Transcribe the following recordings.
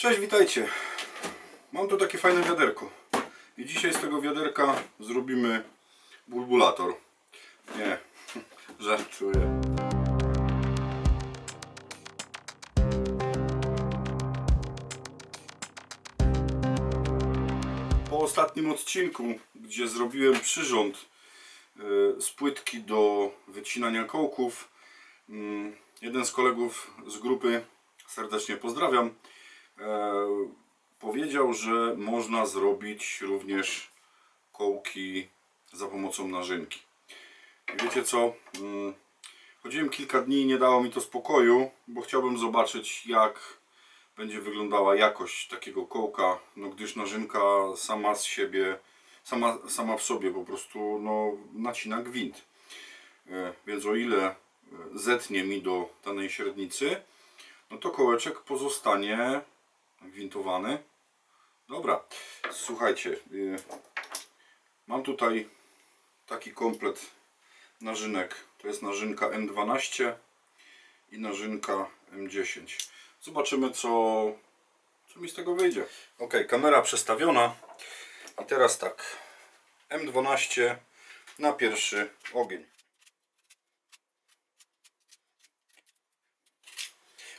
Cześć, witajcie. Mam tu takie fajne wiaderko. I dzisiaj z tego wiaderka zrobimy bulbulator. Nie, żartuję. Po ostatnim odcinku, gdzie zrobiłem przyrząd e, z płytki do wycinania kołków, mm, jeden z kolegów z grupy, serdecznie pozdrawiam, powiedział, że można zrobić również kołki za pomocą narzynki. I wiecie co? Mm, Chodziłem kilka dni i nie dało mi to spokoju, bo chciałbym zobaczyć jak będzie wyglądała jakość takiego kołka, no gdyż narzynka sama z siebie, sama, sama w sobie po prostu no, nacina gwint. E, Więc o ile e, zetnie mi do danej średnicy, no to kołeczek pozostanie gwintowany. Dobra, słuchajcie, y, mam tutaj taki komplet narzynek. To jest narzynka M12 i narzynka M10. Zobaczymy co, co mi z tego wyjdzie. Ok, kamera przestawiona. I teraz tak. M12 na pierwszy ogień.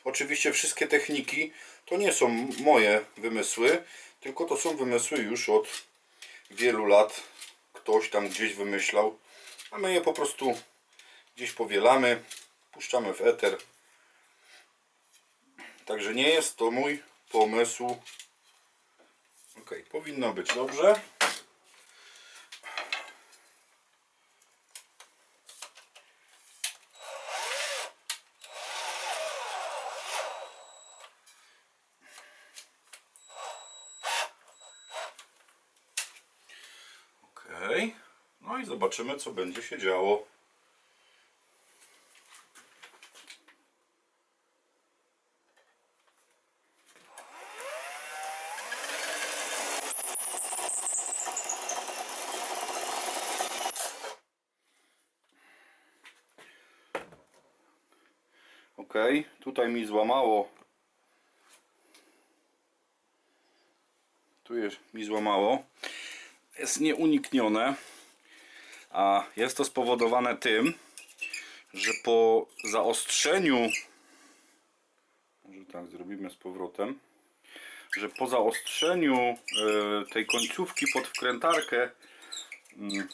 Oczywiście wszystkie techniki to nie są moje wymysły, tylko to są wymysły już od wielu lat. Ktoś tam gdzieś wymyślał, a my je po prostu gdzieś powielamy, puszczamy w eter. Także nie jest to mój pomysł. Ok, powinno być dobrze. Ok, no i zobaczymy, co będzie się działo. Ok, tutaj mi złamało. Tu jest mi złamało. Jest nieuniknione. A jest to spowodowane tym, że po zaostrzeniu, może tak zrobimy z powrotem, że po zaostrzeniu e, tej końcówki pod wkrętarkę mm,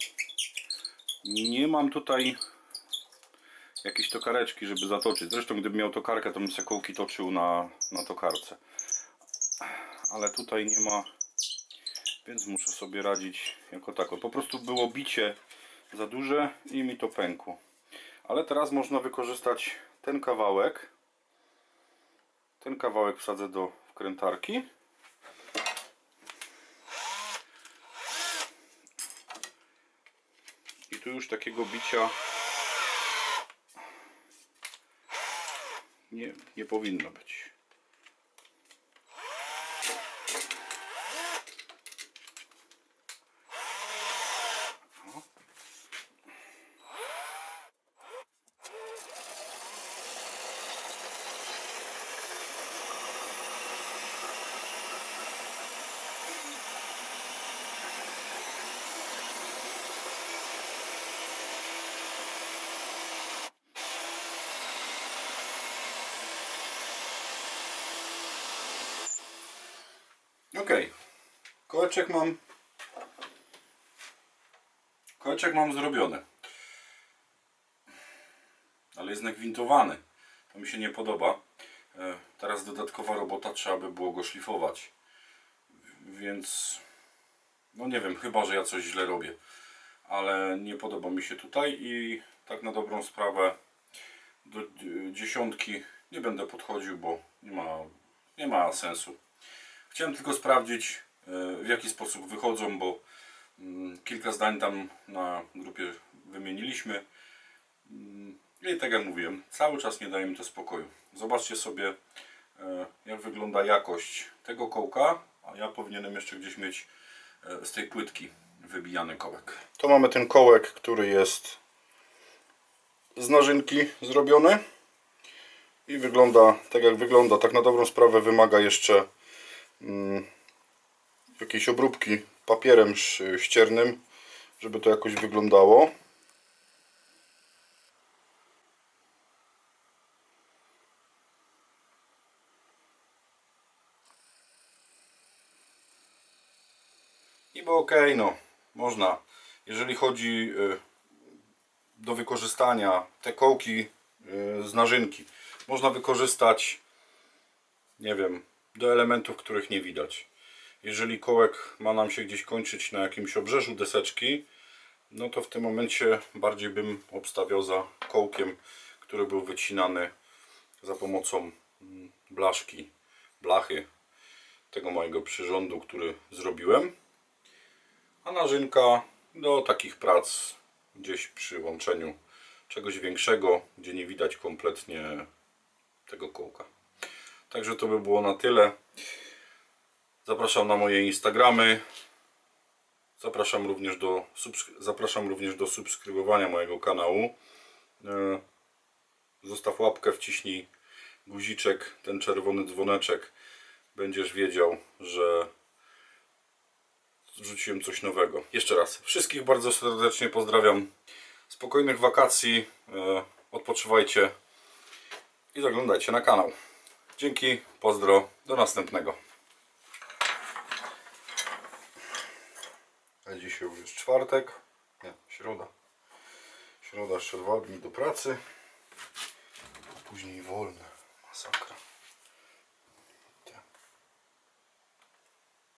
nie mam tutaj jakieś tokareczki, żeby zatoczyć. Zresztą gdybym miał tokarkę, to bym sobie kołki toczył na, na tokarce. Ale tutaj nie ma, więc muszę sobie radzić jako tako. Po prostu było bicie za duże i mi to pękło. Ale teraz można wykorzystać ten kawałek. Ten kawałek wsadzę do wkrętarki. I tu już takiego bicia nie, nie powinno być. Ok. Kołeczek mam. Kołeczek mam zrobiony. Ale jest nagwintowany. To mi się nie podoba. E, Teraz dodatkowa robota, trzeba by było go szlifować. Więc. No nie wiem, chyba że ja coś źle robię. Ale nie podoba mi się tutaj i tak na dobrą sprawę do dzie- dziesiątki nie będę podchodził, bo nie ma, nie ma sensu. Chciałem tylko sprawdzić e, w jaki sposób wychodzą, bo mm, kilka zdań tam na grupie wymieniliśmy. Mm, I tak jak mówiłem, cały czas nie daje mi to spokoju. Zobaczcie sobie e, jak wygląda jakość tego kołka, a ja powinienem jeszcze gdzieś mieć e, z tej płytki wybijany kołek. To mamy ten kołek, który jest z narzynki zrobiony i wygląda tak jak wygląda. Tak na dobrą sprawę wymaga jeszcze mm, jakiejś obróbki papierem ściernym, żeby to jakoś wyglądało. I było ok, no, można. Jeżeli chodzi y, do wykorzystania te kołki y, z narzynki, można wykorzystać, nie wiem, do elementów, których nie widać. Jeżeli kołek ma nam się gdzieś kończyć na jakimś obrzeżu deseczki, no to w tym momencie bardziej bym obstawiał za kołkiem, który był wycinany za pomocą mm, blaszki, blachy tego mojego przyrządu, który zrobiłem. A narzynka do takich prac gdzieś przy łączeniu czegoś większego, gdzie nie widać kompletnie tego kołka. Także to by było na tyle. Zapraszam na moje Instagramy. Zapraszam również do, zapraszam również do subskrybowania mojego kanału. E, Zostaw łapkę, wciśnij guziczek, ten czerwony dzwoneczek. Będziesz wiedział, że rzuciłem coś nowego. Jeszcze raz, wszystkich bardzo serdecznie pozdrawiam. Spokojnych wakacji, e, odpoczywajcie i zaglądajcie na kanał. Dzięki, pozdro, do następnego. A dzisiaj już czwartek, nie, środa. Środa jeszcze dwa dni do pracy, później wolne, masakra.